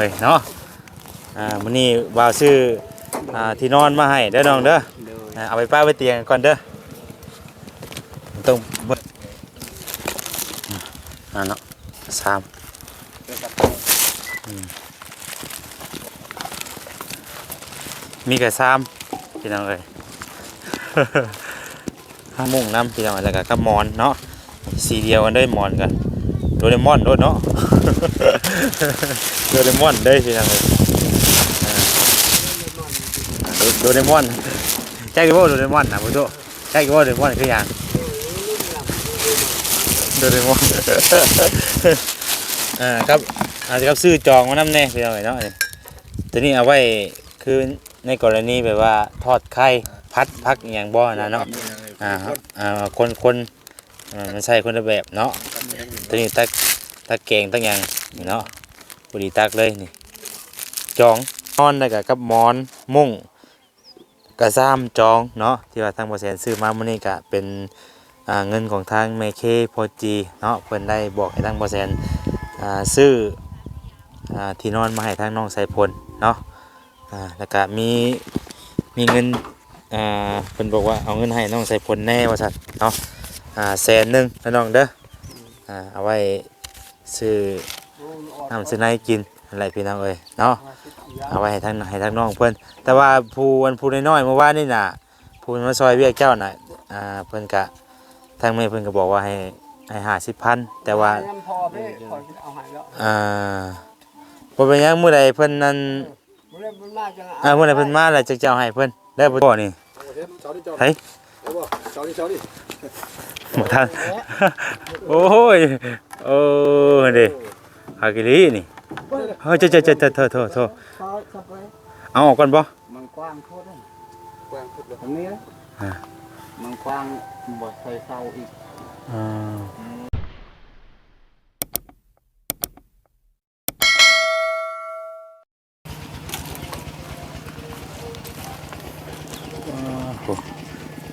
เลยเนาะอ่ามื้อนี้บ่าวซื้ออ่าที่นอนมาให้เด้อน้องเด้อโดยอ่าเอาไปป้าไว้เตียงก่อนเด้อต้องเบิดอ่าเนาะสามอืมมีแค่สามพี่น้องเอ้ยห้ามุ่งน้ำพี่น้องแล้วก็กับหมอนเนาะสีเดียวกันเด้อหมอนกันโดเรมอนโดดเนาะ โดเรมอนเด้อพี่น้องเอ้ยอ่าโดโดเรมอนใช่กี่ว่าโดเรมอนนะพุทโธใช่กี่ว่าโดเรมอนคืออย่างโดเรมอนอ่าครับอาจจะครับซื้อจองมาน้ำแน่พี่น้องเอ้ยเนาะนี่ตัวนี้เอาไว้คือในกรณีแบบว่าทอดไข่พัดพักอหย่างบ่นะเนาะ อ่าครับอ่าคนคนอ่ามันใช่คนละแบบเนาะตัวนี้ตัก ตักแกงตักหยังนี่เนาะพอดีตักเลยนี่จองนอนแล้วก็กับมอนมุ้งกระซ้ำจองเนาะที่ว่าทางบริษัทซื้อมามื้อนี้ก็เป็นเงินของทางเมเคโพจีเนาะเพิ่นได้บอกให้ทางบริษัทซื้ออที่นอนมาให้ทางน้องสายพลเนาะอาแล้วก็มีมีเงินเพิ่นบอกว่าเอาเงินให้น้องใส่ผลแน่ว่าซั่นเนาะแสนหนึ่งนะน้องเด้อเอาไว้ ซื้อน้ำซื้อในกินอะไรพี่น้องเอ้ยเนาะเอาไว้ให้ทางให้ทางน้องเพิ่นแต่ว่าผู้อันผู้น้อยๆเมื่อวานนี่น่ะผู้มาซอยเวียกเจ้าน่ะอ่าเพิ่นก็ทางแม่เพิ่นก็บอกว่าให้ให้50,000แต่ว่ายังพอเพ่ขอเอาหายแล้วอ่าบ่เป็นหยังมื้อใดเพิ่นนั้นบ่ได้บ่มากจังอ่ามื้อใดเพิ่นมาแล้วจะเจ้าให้เพิ่นได้บ่บ่นี่เฮ้ย บ่ท่านโอ้ยโอ้ยเด้ฮากิลีนี่เฮ้ยเจ้าเจ้าเจ้าเจ้าโทษโทษโทษเขาสับไปเอาออกก่อนบ่มันกว้างโคตรเลยกว้างพุดเลยตรงนี้นะอ่ามันกว้างบ่ใส่เสาอีกอ่า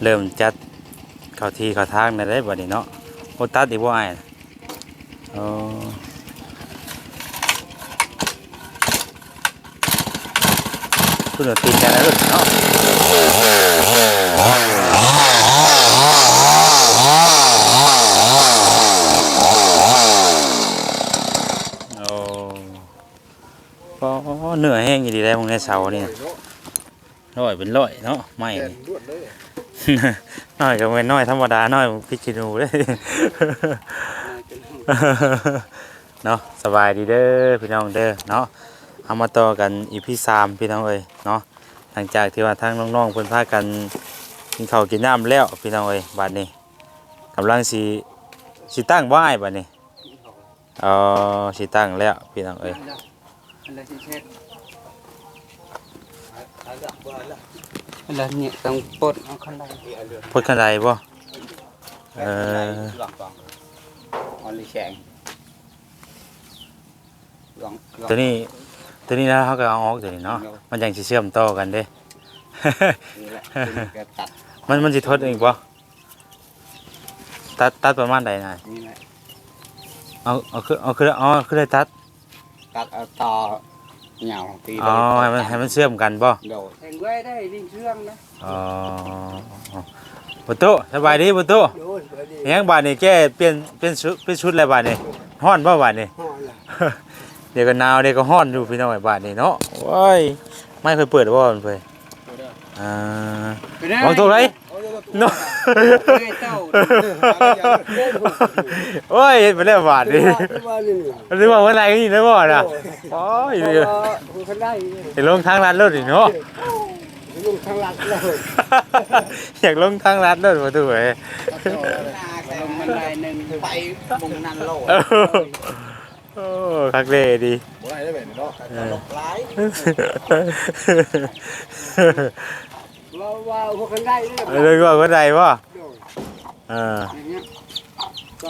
เริ่มจัด เข้าที่เข้าทางได้ได้บัดนี้เนาะโอตัดอีกบ่อ้ายโอ้คุณเอาตีนกันแล้วเนาะโอ้ก็เหนื่อยแห้งอยู่ดีได้มึงในเสานี่ร้อยเป็นร้อยเนาะไม่แก่ น้อยก็เป็นน้อยธรรมดาน้อยพริกขี้หนูเลยเนาะสบายดีเด้อพี่น้องเด้อเนาะเอามาต่อกันอีพีสามพี่น้องเอ้ยเนาะหลังจากที่ว่าทั้งน้องๆเพิ่นพากันกินข้าวกินน้ำแล้วพี่น้องเอ้ยบัดนี้กำลังสิสิตั้งบ่อ้ายบัดนี้เอ๋อสิตั้งแล้วพี่น้องเอ้ย เช็ดอะไรเนี่ยต้องปลดเอาคันใดพูดกันไดบ่ เออ หลอกก่อนออนลีแข็งหลองหลองตัวนี้ ตัวนี้นะเขาก็เอาออกตัวนี้เนาะ มันยังสิเชื่อมต่อกันเด้ นี่แหละแกตัดมันมันสิทดอีกบ่ ตัดตัดประมาณใดน่ะนี่แหละเอาเอาคือเอาคืออ๋อคือได้ตัด ตัดเอาต่อ เหงาตีอ๋อให้มันให้มันเชื่อมกันบ่โดดแทงไว้ได้ดิ้งเชื่องนะอ๋อประตูสบายดีประตูโดนเปิดดียังบาดนี่แกเปลี่ยนเปลี่ยนชุดเปลี่ยนชุดแล้วบาดนี่ฮ้อนบ่บาดนี่ห่อละเดี๋ยวก็หนาวเดี๋ยวก็ฮ้อนอยู่พี่น้องไอ้บาดนี่เนาะโอ้ยไม่เคยเปิดบ่มันเพิ่นอ่าวางตัวไร เนาะเจ้าโอ้ยเห็นไปแล้วบาดนี่ว่านี่หรือว่าวันไหนก็ยินได้บ่น่ะโอ้ยเพราะว่าคุณคันได้อยากลงทางลัดรถอีกเนาะลุงทางหลักแล้วอยากลงทางลัดรถประตูเอ้ยลงมันได้หนึ่งไปมุงนันโลดเออโอ้คักเล่ดีบ่ได้ได้แบบนี้เนาะหลบหลาย ว่าว่าพวกคันได้นี่เออเลยว่าคนใดบ่เออ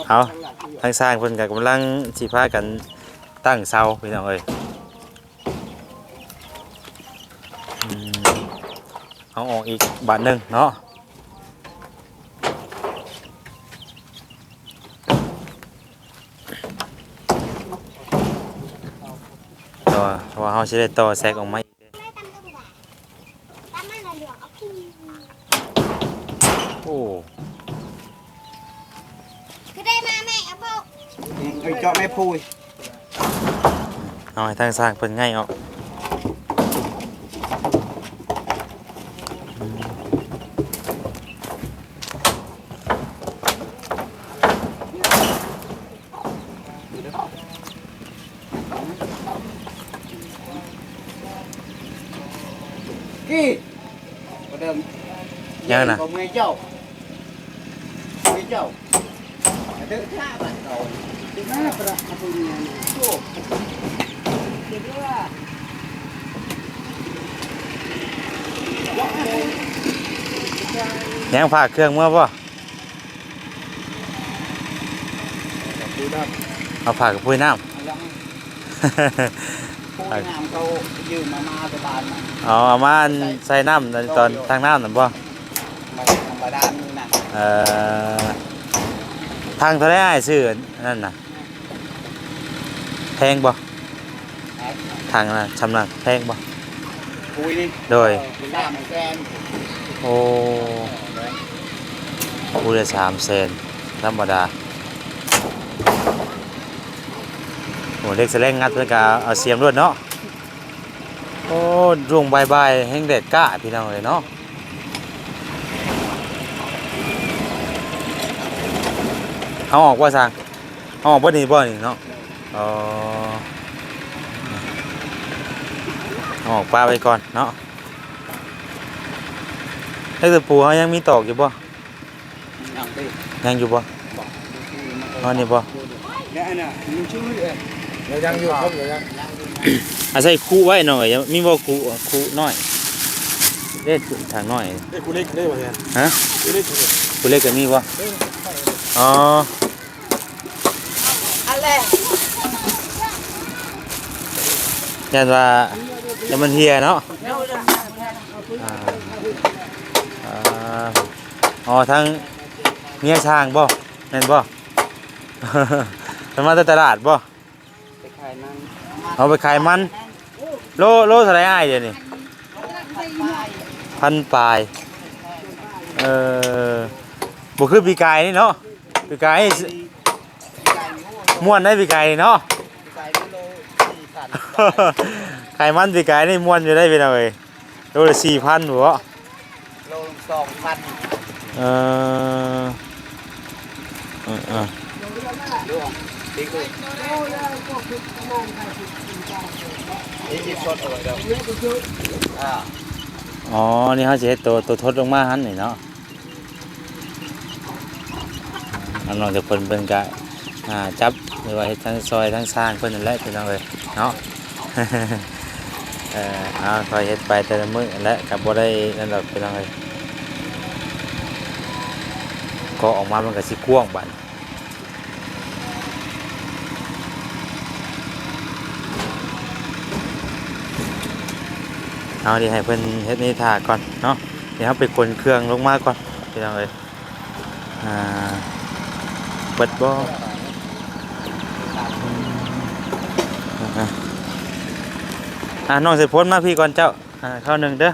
เอาทางสร้างเพิ่นก็กำลังสิพากันตั้งเสาพี่น้องเอ้ยเอาออกอีกบาทหนึ่งเนาะต่อว่าเฮาสิได้ต่อแซกออกมาอีกเด้ ไม่ตำตำหวานตำมันเหลืองเอาพี่ โอ้ คือได้มาแม่เอาพวก ไอ้เจาะแม่พูย เอาให้ ทางสร้างเพิ่นง่ายออกกี่ประเดิมยังน่ะของเมยเจ้าเมยเจ้าเดินข้าบ้านเราดึงหน้าประอาปุญญาโอ้ เดี๋ยวว่ายังฝากเครื่องเมื่อบ่ดูด้านเอาฝากกับพุ้ยน้ำยังผู้งามเขายืมมามาตะบานมาเอาเอามาอันใส่น้ำตอนตอนทางน้ำนั่นบ่มาธรรมดานี่นะเอ่อทางเท่าไรอ้ายซื้ออันนั่นน่ะแพงบ่ทางน่ะชำนาญแพงบ่ ปุยนี่โดยเป็นหน้ามันแกนโอ้ผู้ละสามเซนธรรมดาโอ้เล็กแสลงงัดเพื่อกาเอาเสียมรวดเนาะ โอ้รุ่งบายบายแห้งแดดกล้าพี่น้องเลยเนาะ เอาออกว่าสั่งเอาออกบ่นี่บ่นี่เนาะ อ๋อเอาออกปลาไปก่อนเนาะไอ้ตะปูเขายังมีตอกอยู่บ่ยังดิยังอยู่บ่อ๋อนี่บ่เนี่ยอันน่ะมันชื่อเอ้ยเดี๋ยวยังอยู่ครับเดี๋ยวยังอาศัยคู่ไว้หน่อยยังมีบ่คู่คู่น้อยเล็กทางน้อยเอ้ยกูเล็กได้ป่ะเนี่ยฮะกูเล็กกูเล็กคู่เล็กก็มีบ่อ๋ออะไรยันว่า ยันมันเฮียเนาะอ่าอ่าอ๋อทางเมียช้างบ่แม่นบ่ มันมาตลาดบ่ไปขายนั่นเอาไปขายมัน โลโลเท่าไหร่อ้ายเดี๋ยวนี้พันปลาย เออบ่คือปีกายนี่เนาะปีกายม่วนได้ปีกายนี่เนาะ ขายโลสี่พัน ไข่มันปีกายนี่ม่วนอยู่ได้พี่น้องเอ้ยโลละ4,000บ่โลสองพันเอ่อเออเออดวงดีกูนี่จิบสดเอาไว้เด้ออ่าอ๋อ นี่เขาสิเฮ็ดตัวตัวทดลงมาหั่นนี่เนาะอันน้องจะเพิ่นเพิ่นก็อ่าจับหรือว่าเฮ็ดทั้งซอยทั้งสร้างเพิ่นนั่นแหละพี่น้องเอ้ยเนาะ เออเอาคอยเฮ็ดไปแต่ละมื้อและกับบ่ได้นั่นดอกพี่น้องเอ้ยก็ออกมามันก็สิกว้างบัดเอาดิให้เพิ่นเฮ็ดนี่ท่าก่อนเนาะเดี๋ยวเราไปขนเครื่องลงมาก่อนพี่น้องเอ้ยอ่าเปิดบ่อ่า อ่าน้องสิพ้นมาพี่ก่อนเจ้าอ่าข้าวหนึ่งเด้อ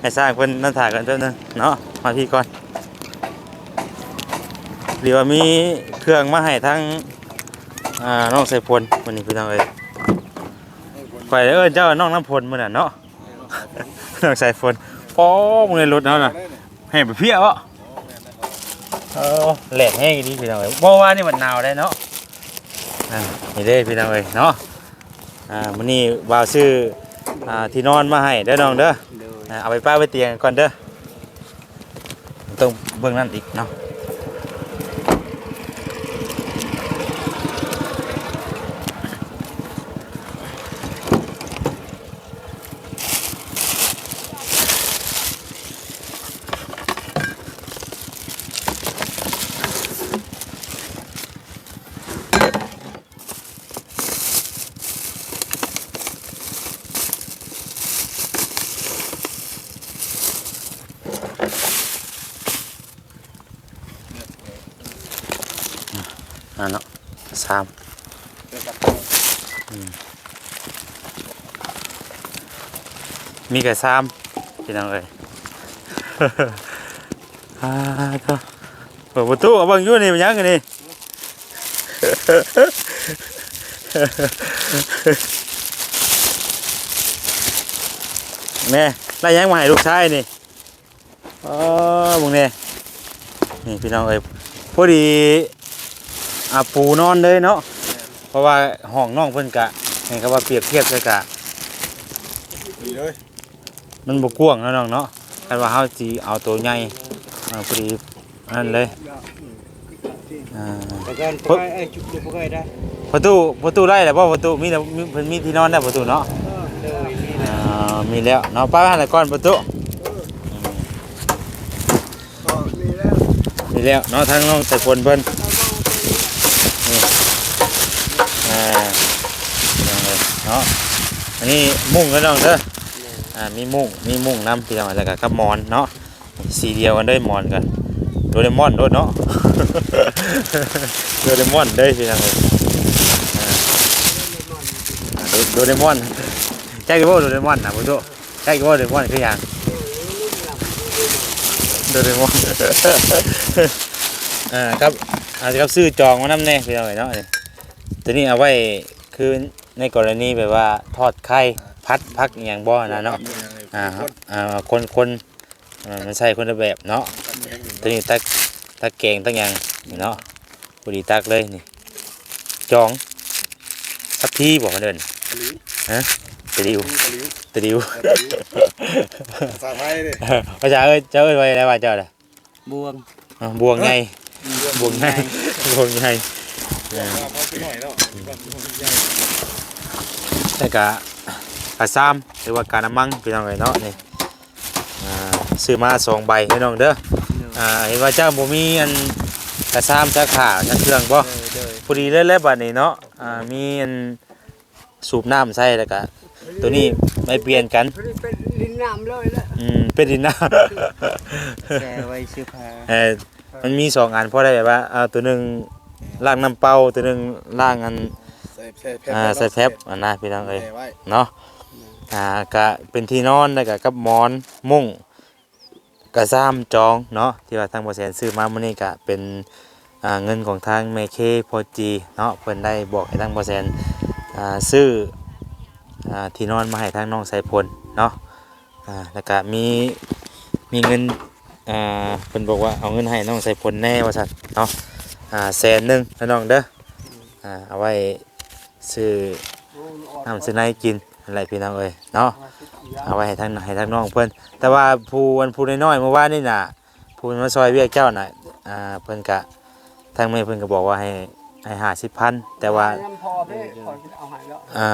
ให้สร้างเพิ่นนั่นถ่ายกันเจ้าหนึงเนาะมาพี่ก่อนหรือว่ามีเครื่องมาให้ทั้งอ่าน้องใส่พลวันนี้พี่น้องเอ้ยไปเอิ้นเจ้าน้องน้ำพลมื้อน่ะเนาะน้องใส่พลป้อมึงในรถเนาะน่ะให้ไปเพี้ยวะเออแหลกแห้งดีพี่น้องเอ้ยบ่ว่านี่มันหนาวได้เนาะอ่านี่เด้พี่น้องเอ้ยเนาะ อ่ามื้อนี้บ่าวซื้ออ่าที่นอนมาให้เด้อน้องเด้อเด้ออ่าเอาไปป้าไว้เตียงก่อนเด้อต้องเบิ่งนั่นอีกเนาะ สามเดี๋ยวกับอืมมีกระซ้ำพี่น้องเอ้ยอ่าเถอะเปิดประตูเอาบังอยู่นี่มันยังกันนี่แม่ได้ยังมาให้ลูกชายนี่อ๋อมึงเนี่ยนี่พี่น้องเอ้ยพอดี อาปูนอนเลยเนาะเพราะว่าห้องน้องเพิ่นกะเห็นเขาว่าเปรียบเทียบใช่กะดีเลยมันบกว้างนะน้องเนาะคันว่าเฮาสิเอาตัวใหญ่อ่าพอดีนั่นเลยอ่าแต่กันพไอ้จุดพวกไอ้ได้ประตูประตูได้แล้วบ่ประตูมีแต่เพิ่นมีที่นอนได้ประตูเนาะอ่ามีแล้วเนาะป้าหันก่อนประตูมีแล้วเนาะทางน้องใส่ฝนเพิ่นอ่าเนาะ อันนี้มุ้งก็น้องเด้ออ่ามีมุ้งมีมุ้งน้ำพี่น้องแล้วก็กับมอนเนาะสีเดียวกันด้อหมอนกันโดเรมอนโดดเนาะโดเรมอนเด้พี่น้องเอ้ยอ่าอ่าโดโดเรมอนใช่กี่ว่าโดเรมอนนะพ่อโตใช่กี่ว่าโดเรมอนคืออย่างโดเรมอนอ่าครับอาจจะครับซื้อจองมาน้ำแน่พี่น้องเอ้ยเนาะตัวนี้เอาไว้คือ ในกรณีแบบว่าทอดไข่พัดพักอหย่างบ่นะเนาะอ่าครับอ่าคนคนอ่ามันใส่คนละแบบเนาะตัวนี้ตักตักแกงตักหยังนี่เนาะพอดีตักเลยนี่จองทับพี่บอกมาเดินฮะตะดิวตะดิวสาไทยดิพระเจ้าเอ้ยเจ้าเอ้ยไว้อะไรว่าเจ้าล่ะบวงอ่าบวงไงบวงไงบวงไงพอไปหน่อย แล้วแต่กะกะซ้ำหรือว่าการน้ำมังพี่น้องเอ้ยเนาะนี่อ่าซื้อมาสองใบพี่น้องเด้ออ่าเห็นว่าเจ้าบ่มีอันกะซ้ำจะขาจะเครื่องบ่เลยเลยพอดีเลยแล้วบัดนี้เนาะอ่ามีอันสูบน้ำใส่แล้วก็ตัวนี้ไม่เปลี่ยนกันเป็นลิ้นน้ำเลยละอืมเป็นดินน้แกไว้ซื้อผ้าำเออมันมีสองอันเพราะได้แบบว่าเอาตัวหนึงล้างน้ำเปล่าตัวหนึงล้างอัน ใส่ใส่แพ็อ่าใส่แฟบอันน่ะพี่น้องเอ้ยไว้เนาะอ่าก็เป็นที่นอนแล้วก็กับหมอนมุ้งกระซ้ำจองเนาะที่ว่าทางบริษัทซื้อมามื้อนี้ก็เป็นอ่าเงินของทางเมเคพอจีเนาะเพิ่นได้บอกให้ทางบริษัทอ่าซื้ออ่าที่นอนมาให้ทางน้องสายพลเนาะอ่าแล้วก็มีมีเงินอ่าเพิ่นบอกว่าเอาเงินให้น้องสายพลแน่ว่าซั่นเนาะอ่าแสนหนึงนะน้องเด้ออ่าเอาไว้ ซื้อน้ำซื้อในกินอะไรพี่น้องเอ้ยเนาะเอาไว้ให้ทางให้ทางน้องเพิ่นแต่ว่าผู้วันผู้น้อยๆเมื่อวานนี่น่ะผู้มาซอยเวียกเจ้าน่ะอ่าเพิ่นกะทางแม่เพิ่นก็บอกว่าให้ให้ห้าสิบพันแต่ว่าน้ำพอเด้ขอเอาให้แล้วอ่า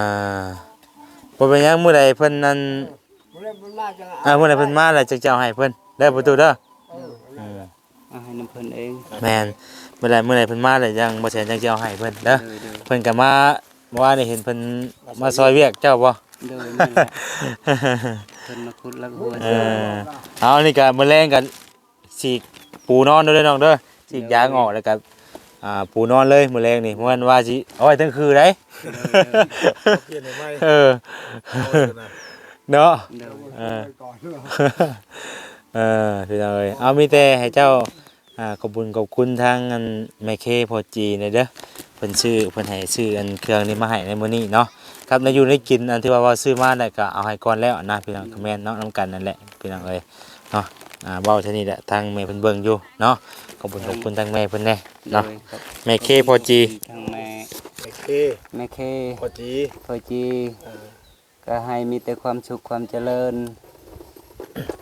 บ่เป็นหยังมื้อใดเพิ่นนั้นบ่ได้บ่มาจังอ่ามื้อใดเพิ่นมาแล้วจะเจ้าให้เพิ่นเด้อประตูเด้ออืมเอาให้น้ำเพิ่นเองแม่นเมื่อใดมื้อใดเพิ่นมาแล้วยังบ่แซ่นจังสิเอาให้เพิ่นเด้อเลยเลยเพิ่นก็มาเมื่อวานนี่เห็นเพิ่นมาซอยเวียกเจ้าบ่เลยนี่แหละเพิ่นมาขุดแล้วก็หัวเออเอานี่ก็มื้อแรงกันสีกปูนอนเด้อเด้อน้องเด้อสีกยางออกแล้วก็อ่าปูนอนเลยมื้อแรงนี่มื้อวันว่าสิเอาไว้ทั้งคืนได้เปลี่ยนใหม่เออเนาะเดี๋ยวเออเออพี่น้องเอ้ยเอามีแต่ให้เจ้า อ่าขอบคุญขอบคุณทางอันแม่เคพอจีนี่เด้อเพิ่นซื้อเพิ่นให้ซื้ออันเครื่องนี้มาให้ในมื้อนี้เนาะครับในอยู่ในกินอันที่ว่าว่าซื้อมาได้ก็เอาให้ก่อนแล้วนะพี่น้องคอมเมนต์เนาะนํกันนั่นแหละพี่น้องเอ้ยเนาะอ่าเว้าเท่านี้แหละทางแม่เพิ่นเบิ่งอยู่เนาะขอบคุณขอบคุณทางแม่เพิ่นแน่เนาะเลยครับแม่เคพอจีทางแม่โอเคแม่เคพอจีพอจีก็ให้มีแต่ความสุขความเจริญ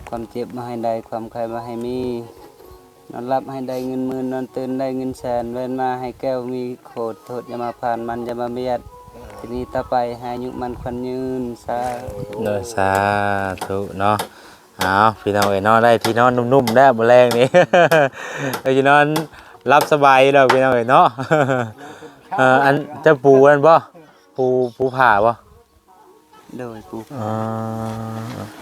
ความเจ็บมาให้ได้ความใครมาให้มี นอนรับให้ได้เงินหมื่นนอนตื่นได้เงินแสนเว้นมาให้แก้วมีโขดโทษอย่ามาผ่านมันอย่ามาเบียดทีนี้ต่อไปให้อายุมันควันยืนสาเนาะสาธุเนาะเอาพี่น้องเอ้ยเนาะได้ที่นอนนุ่มๆได้บ่แรงนี่ได้ที่นอนรับสบายแล้วพี่น้องเอ้ยเนาะ เอ่ออันจะปูอันบ่ปูปูผ่าบ่ โดยกูอ่า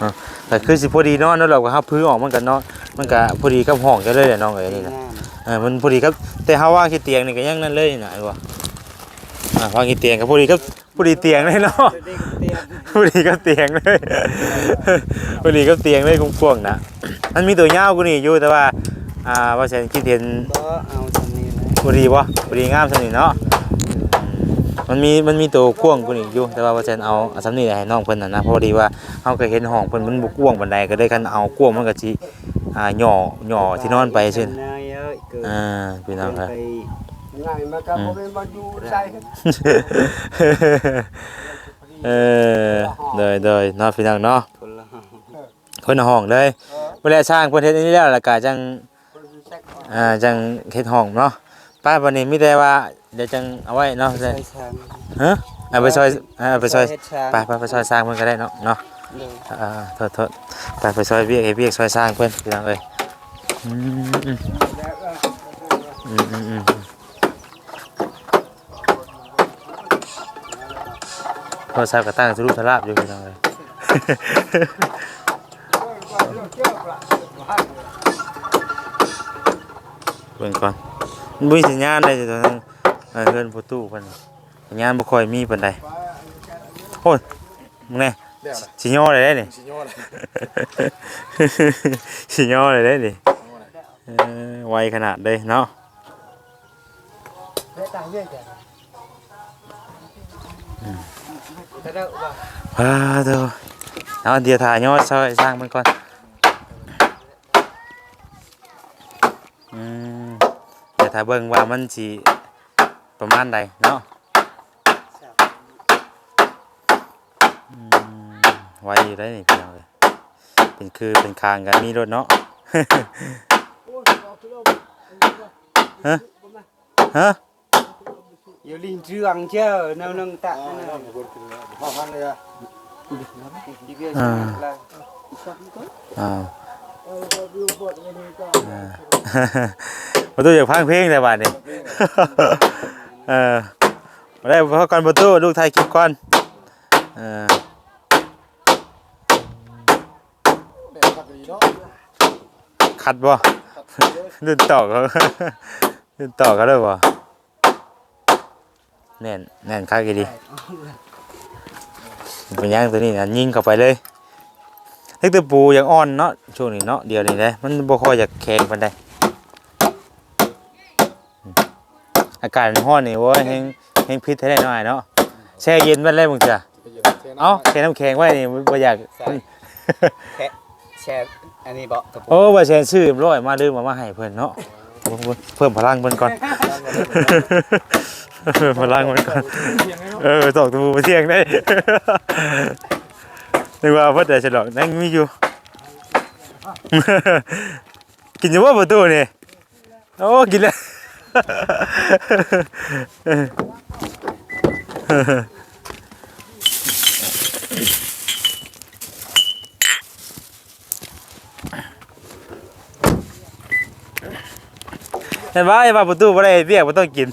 อ่าแต่คือสิพอดีเนาะแล้วเราก็ฮับพื้นออกมันก็เนาะมันก็พอดีกับห้องกันเลยแหละน้องเอ้ยนี่นะงามเออมันพอดีครับแต่เฮาว่างที่เตียงนี่ก็ยังนั่นเลยนะไอ้บ่อ่าพอกินเตียงกับผู้ดีก็ผู้ดีเตียงเลยเนาะเด็กเตียงผู้ดีก็เตียงเลยผู้ดีก็เตียงเลยกว้างๆนะมันมีตัวยาวกูนี่อยู่แต่ว่าอ่าว่าฉันคิดเห็นก็เอาตรงนี้เลยผู้ดีบ่ผู้ดีงามซั่นนี่เนาะอื มมันมีมันมีตัวกว้างกูนี่อยู่ แต่ว่าว่าฉันเอาเอาสำนี่ให้น้องเพิ่นน่ะนะเพราะดีว่าเฮาก็เห็นห้องเพิ่นมันบ่กว้างปานใดก็ได้คันเอากว้างมันก็สิอ่าหย่อหย่อที่นอนไปซื่นนายเอ้ยเกิดอ่าพี่น้องครับไปง่ายมากับผมเป็นมาอยู่ใส่เออเดยเดยเนาะพี่น้องเนาะคนละห้องคนละห้องเลยเวลาสร้างเพิ่นเฮ็ดอันนี้แล้วแล้วก็จังอ่าจังเฮ็ดห้องเนาะ ป้าวันนี้มีแต่ว่าเดี๋ยวจังเอาไว้เนาะใส่ช้างฮะเอาไปซอยเอาไปซอยเฮ็ดช้างไปไปไปซอยสร้างเพิ่นก็ได้เนาะเนาะเลยอ่าโทษโทษไปไปซอยเวียกให้เวียกซอยสร้างเพิ่นพี่น้องเอ้ยอืมอืมอืมอืมอืมโทรศัพท์ก็ตั้งสรุปทราบอยู่พี่น้องเอ้ยเบิ่งก่อนมัน บ่มีสัญญาณเลยตอนนั้นเออเพื่อนประตูเพิ่นสัญญาณบ่ค่อยมีปานใดโอ้ยมึงแน่เดี๋ยวนะสิย่อได้ได้นี่สิโยนเลยสิย่อได้ได้นี่เออไวขนาดเลยเนาะได้ต่างเยอะแยะกระเดาบ่ว้าเด้อเอาเดี๋ยวถ่ายย่อซอยสร้างมันก่อนอืมเดี๋ยว ถ้าเบิ่งว่ามันสิประมาณใดเนาะอืมไวอยู่ได้นี่พี่น้องเอ้ยเป็นคือเป็นคางกันมีรถเนาะฮะอยู่ลิงเชืองเจ้าแนวนึงตะอ๋อนั่นน้อน่ะงคนคือพ่อพันเลยอะอีกเรื่องหนึ่งละอ้า วเออก็วิวบดวันนี้ก็อ่าประตูอยากพังเพลงแต่บัดนี้เออมาได้พอก่อนประตูลูกไทยคลิปก่อนเออเด็กขัดดีเนาะขัดบ่ขัดเลยรุ่นต่อเขารุ่นต่อเขาด้วยบ่แน่นแน่นคักอีดีเป็นหยังตัวนี้นะยิงเข้าไปเลยเล็กตัวปูยังอ่อนเนาะช่วงนี้เนาะเดี๋ยวนี้เลยมันบ่ค่อยอยากแข็งปานใดอืม อากาศมันร้อนนี่โว้ยแฮงแฮงพิษให้ได้หน่อยเนาะแช่เย็นไว้เลยมึงจ้ะไปยืนเทน้ำเอ้าแช่น้ำแข็งไว้นี่บ่อยากแชร์อันนี้บ่ตะปูโอ้ว่าแช่ซื้อร้อยมาลืมเอามาให้เพิ่นเนาะเพิ่นเพิ่มพลังเพิ่นก่อนเพิ่มพลังเพิ่นก่อนเพียงไงเนาะเออตอกตูมาเที่ยงได้นึกว่าเพิ่นแต่ฉลองนั่งมีอยู่กินอยู่ว่าประตูนี่โอ้กินแล้ว เห็นว่าไอ้ว่าประตูบ่ได้เรียกบ่ต้องกิน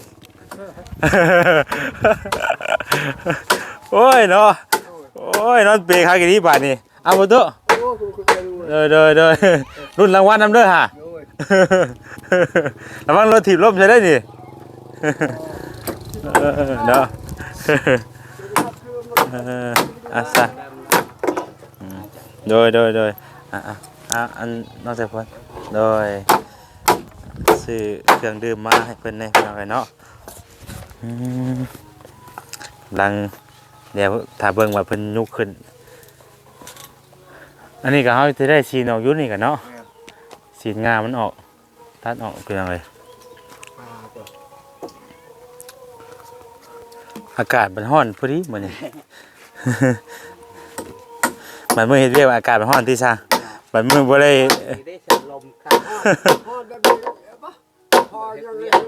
โอ้ยเนาะ โอ้ยนอนเปรย์คากินี้บาดนี่เอาประตูเด้อเด้อเด้อรุ่นรางวัลนำเด้อฮะ ระวังรถถีบล้มใช่ได้นี่ เออเนาะเอออะซะโดยโดยโดยอะอะอะอันนอกจากพิ่นโดยซื้อเครื่องดื่มมาให้เพิ่อนในพี่น้องไอ้เนาะลังเดี๋ยวถ้าเบิ่งว่าเพิ่นยุกขึ้น อันนี้ก็เฮาสิได้ซีนออกอยู่นี่กันเนาะ ซีนงามันออก ตัดออกเป็นจังไงอ่าตัวอากาศมันร้อนพอดีมื้อนี้มันมื้อเฮ็ดเวียกว่าอากาศมันร้อนที่ซะมันมื้อบ่ได้ได้เสียลมครับพ่อได้ดีปะพ่อยังเรียน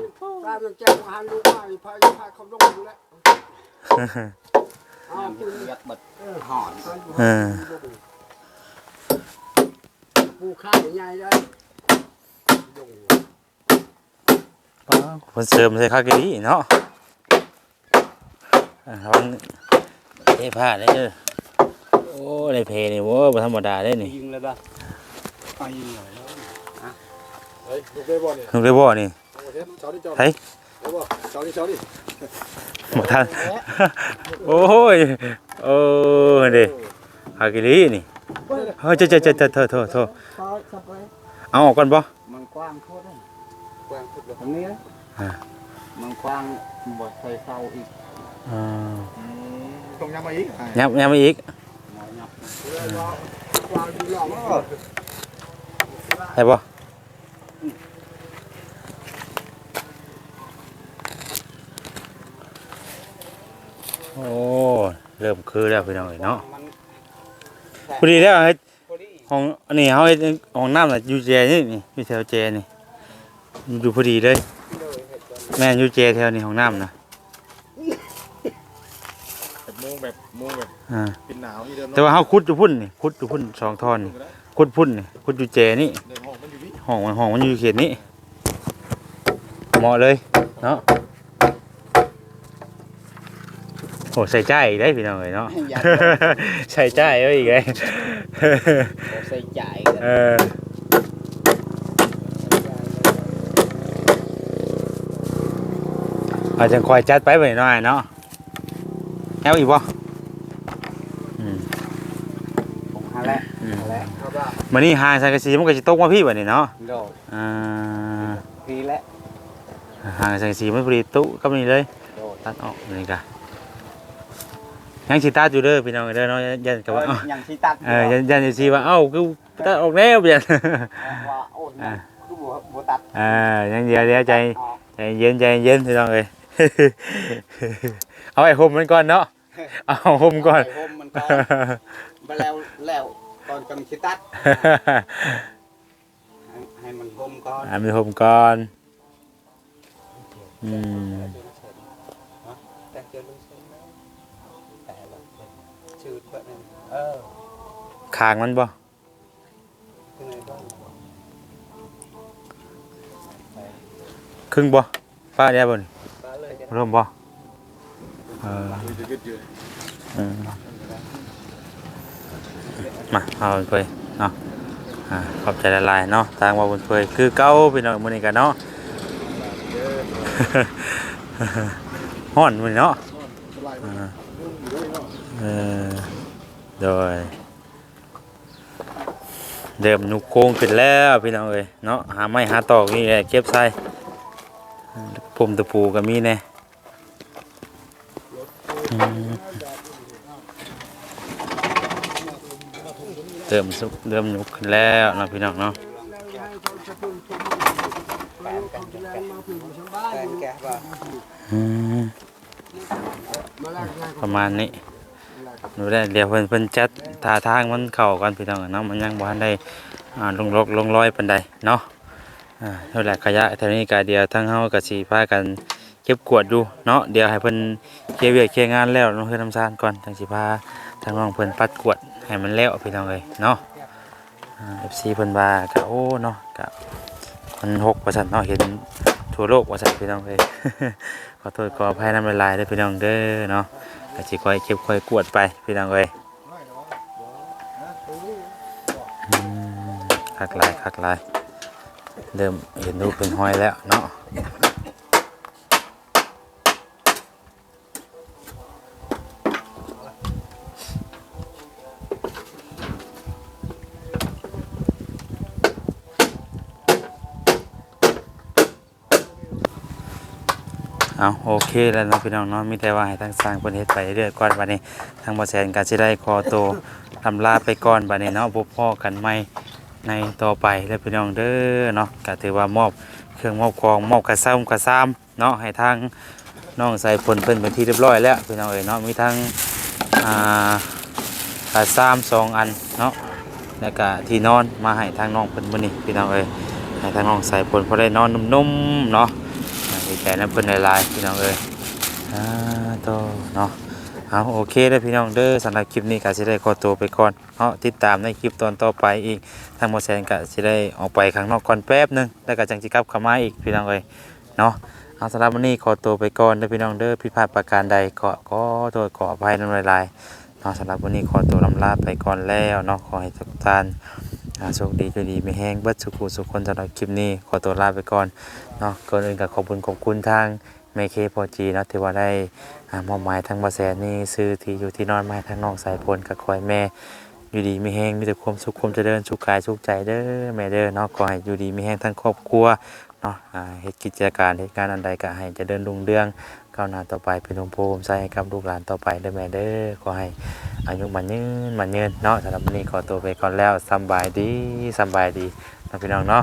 ตามยังแจ้งมาหันลูกมาพาพาเขาลงอยู่แล้วอ้าวคุณยัดบัดหอนเออ ปูข้าวใหญ่ได้เพิ่นเสริมใส่คักอีหลีเนาะอะระวังเทผ้าได้เด้อโอ้ได้เพนี่โว้บ่ธรรมดาได้นี่ยิงเลยบ่ไปยิงเลยเฮ้ยลูกได้บอลเนี่ยลูกได้บ่นี่เอาเทสเช้านี่เจ้าเฮ้ยได้บอลเช้านี่เช้านี่บ่ทันโอ้ยโอ้เด้ฮากิลีนี่ เฮ้ยเจะจะจะโทษโทษโทษซอยสับไปเอาออกก่อนบ่มันกว้างโคตรเลยกว้างสุดเลยตรงนี้นะอ่ามันกว้างบ่ใส่เสาอีกอ่าอืมต้องย้ำมาอีกอะยับยับมาอีกหน่อยนับเลยว่าวางอยู่หลังเออได้บ่โอ้ เริ่มคือแล้วพี่น้องเอ้ยเนาะมัน พอดีแล้วเฮ็ดพอดีห้องอันนี้เฮาเฮ็ดห้องน้ำน่ะอยู่แจนี่นี่อยู่แถวแจนี่อยู่พอดีเลยเลยเห็ดก่อนแม่นอยู่แจแถวนี้ห้องน้ำนะแบบมุงแบบมุงแบบอ่าเป็นหนาวที่เดิมแต่ว่าเฮาขุดอยู่พุ่นนี่ขุดอยู่พุ่นสองท่อนนี่ขุดพุ่นนี่ขุดอยู่แจนี่ในห้องมันอยู่นี่ห้องมันห้องมันอยู่เขตนี้เหมาะเลยเนาะ โอ้ใส่ใจอีกได้พี่น้องเอ้ยเนาะอยากใส่ใจเอ้ยอีกไงใส่จ่ายกันเอออาจจะคอยจัดไปไปหน่อยเนาะเอาอีกบ่อืมผมหาแล้วอืมหาแล้วครับว่ามันนี่หาสังกะสีมันก็จะตกมาพี่แบบนี้เนาะโดดอ่าพีแล้วหาสังกะสีมันพอดีตุกับนี่เลยโดดตัดออกนี่กะ ยังสิตัดอยู่เด้อพี่น้องเด้อเนาะยันกับว่าเอ้าอย่างที่ตัดเออยันยันสิว่าเอ้าคือตัดออกแล้วเปลี่ยนว่าโอ้ยคือบัวบัวตัดอ่ายังเดียวเดี๋ยวใจออกใจเย็นใจเย็นพี่น้องเอ้ยเอาไอ้ห่มมันก่อนเนาะเอาห่มก่อนใส่ห่มมันก่อนไปแล้วแล้วก่อนจังสิตัดให้ให้มันห่มก่อนอ่ามีห่มก่อนอืม คางมันบ่ครึ่งบ่ป้าเดียบ่นี่ปลาเลยจะร่มบ่เออมาเอาไปเนาะขอบใจละลายเนาะทางว่าบนเฟยคือเก้าพี่น้องมื้อนี้กันเนาะฮ้อนมื้อนี้เนาะสบายอ่าอด้วยเนาะเออโดย เดิมนุกโค้งขึ้นแล้วพี่น้องเอ้ยเนาะหาไม้หาตอกนี่แหละเก็บใส่ผมตะปูก็มีแน่เติมสุกเริ่มนุกขึ้นแล้วนะพี่น้องเนาะประมาณนี้ ดูได้เดี๋ยวเพิ่นเพิ่นจัดท่าทางมันเข้ากันพี่น้องเนาะมันยังบ่ทันได้อ่าลงลกลงรอยปานใดเนาะอ่าเท่าแหลขยะเท่านี้ก็เดียวทั้งเฮาก็สิพากันเก็บกวดดูเนาะเดี๋ยวให้เพิ่นเคลียร์เวียกเคลียร์งานแล้วลงเฮือนน้ำซานก่อนจังสิพาทางน้องเพิ่นปัดกวดให้มันแล้วพี่น้องเอ้ยเนาะอ่า FC เพิ่นว่าก็โอ้เนาะก็มันหกว่าซั่นเนาะเห็นทั่วโลกว่าซั่นพี่น้องเอ้ย ขอโทษขออภัยน้ำละลายเด้พี่น้องเด้อเนาะ ก็สิคอยเก็บคอยกวดไปพี่น้องเอ้ยคักหลายคักหลาย เริ่มเห็นรูปเป็นห้อยแล้วเนาะ เอาโอเคแล้วเนาะพี่น้องเนาะมีแต่ว่าให้ทางสร้างเพิ่นเฮ็ดไปเรื่อยๆก่อนบัดนี้ทางบ่แสนก็สิได้ขอตัวลำลาไปก่อนบัดนี้เนาะพบพ่อกันใหม่ในต่อไปเด้อพี่น้องเด้อเนาะก็ถือว่ามอบเครื่องมอบของมอบกระซ้ำกระซ้ำเนาะให้ทางน้องใส่ผลเพิ่นเป็นที่เรียบร้อยแล้วพี่น้องเอ้ยเนาะมีทั้งอ่ากระซ้ำสองอันเนาะแล้วก็ที่นอนมาให้ทางน้องเพิ่นมื้อนี้พี่น้องเอ้ยให้ทางน้องใส่ผลพอได้นอนนุ่มๆเนาะ ดีใจน้ำเพิ่นหลายๆพี่น้องเอ้ยอ่าโตเนาะเอาโอเคเด้อพี่น้องเด้อสำหรับคลิปนี้ก็สิได้ขอตัวไปก่อนเนาติดตามในคลิปตอนต่อไปอีกทางหมอแซนก็สิได้ออกไปข้างนอกก่อนแป๊บหนึงแล้วก็จังสิกลับเข้ามาอีกพี่น้องเอ้ยเนาะเอาสำหรับวันนี้ขอตัวไปก่อนเด้อพี่น้องเด้อผิดพลาดประการใดก็ขอโทษขออภัยน้ำหลายๆเนาะสำหรับวันนี้ขอตัวลำลาไปก่อนแล้วเนาะขอให้ทุกท่าน อ่าโชคดีโชคดีไม่แห้งเบิดสุขุสุขคนสำหรับคลิปนี้ขอตัวลาไปก่อนเนาะก่อนอื่นก็ขอบคุณขอบคุณทางแม่เคพอจีเนาะที่ว่าได้อ่ามอบหมายทางบ่แสนนี่ซื้อที่อยู่ที่นอนมาให้ทางน้องสายพลกับคอยแม่อยู่ดีไมีแห้งมีแต่ความสุขความเจริญสุขกายสุขใจเด้อแม่เด้อเนาะขอให้อยู่ดีไมีแห้งทั้งครอบครัวเนาะอ่าเฮ็ดกิจการเฮ็ดการอันใดก็ให้เจริญรุ่งเรืองก้าวหน้าต่อไปเป็นองค์โพมใส่ให้กับลูกหลานต่อไปเด้อแม่เด้อขอให้อายุมันยืนมันยืนเนาะสำหรับวันนี้ขอตัวไปก่อนแล้วสบายดีสบายดีนะพี่น้องเนาะ